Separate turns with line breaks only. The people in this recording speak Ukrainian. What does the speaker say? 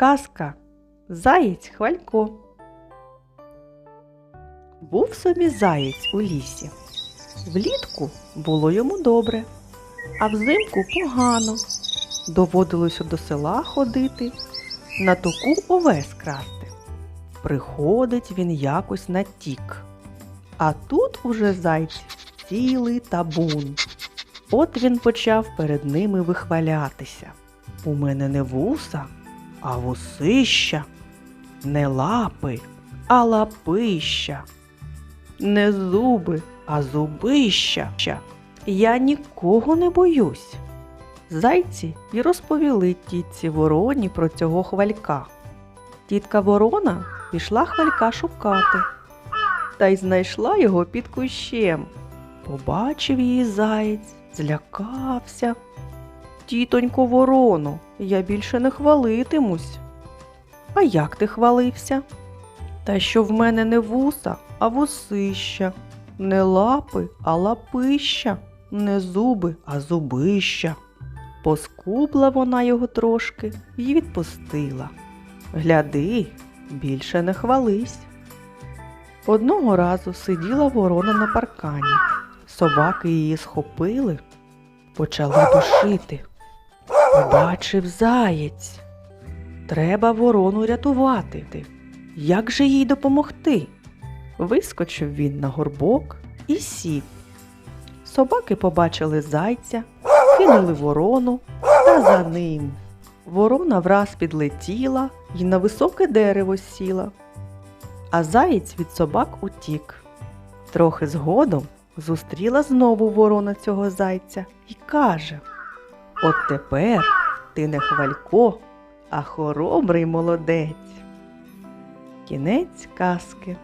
Казка Заєць Хвалько. Був собі заєць у лісі. Влітку було йому добре, а взимку погано. Доводилося до села ходити, на току овес красти. Приходить він якось на тік. А тут уже зайць цілий табун. От він почав перед ними вихвалятися. У мене не вуса, а вусища, не лапи, а лапища, не зуби, а зубища. Я нікого не боюсь. Зайці й розповіли тітці вороні про цього хвалька. Тітка ворона пішла хвалька шукати та й знайшла його під кущем. Побачив її заєць, злякався. Тітонько вороно, я більше не хвалитимусь. А як ти хвалився? Та що в мене не вуса, а вусища, не лапи, а лапища, не зуби, а зубища. Поскубла вона його трошки і відпустила. Гляди, більше не хвались. Одного разу сиділа ворона на паркані. Собаки її схопили, почали душити. Побачив заєць. Треба ворону рятувати. Як же їй допомогти? Вискочив він на горбок і сів. Собаки побачили зайця, кинули ворону та за ним. Ворона враз підлетіла і на високе дерево сіла. А заєць від собак утік. Трохи згодом зустріла знову ворона цього зайця і каже: От тепер ти не хвалько, а хоробрий молодець. Кінець казки.